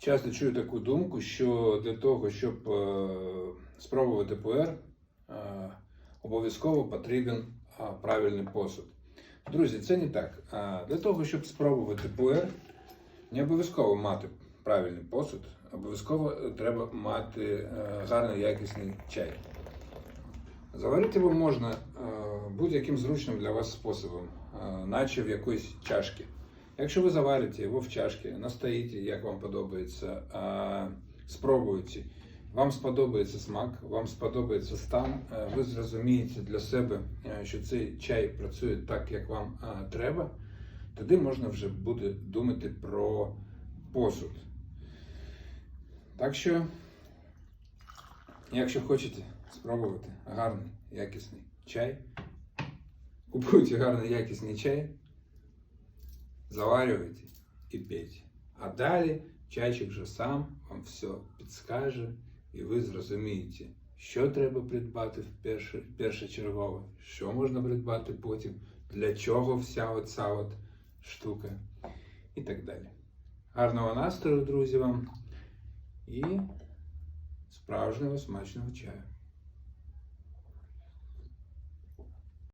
часто чую таку думку, що для того, щоб е, спробувати пуер, е, обов'язково потрібен е, правильний посуд. Друзі, це не так. Для того, щоб спробувати пуер, не обов'язково мати правильний посуд, обов'язково треба мати гарний якісний чай. Заварити його можна будь-яким зручним для вас способом, наче в якоїсь чашці. Якщо ви заварите його в чашці, настоїте, як вам подобається, спробуйте, вам сподобається смак, вам сподобається стан, е, ви зрозумієте для себе, е, що цей чай працює так, як вам е, треба, тоді можна вже буде думати про посуд. Так що, якщо хочете спробувати гарний якісний чай, купуйте гарний якісний чай, заварюйте і пейте. А далі чайчик вже сам вам все підскаже, і ви зрозумієте, що треба придбати в перше, першочергово, що можна придбати потім, для чого вся оця от штука і так далі. Гарного настрою, друзі, вам і справжнього смачного чаю.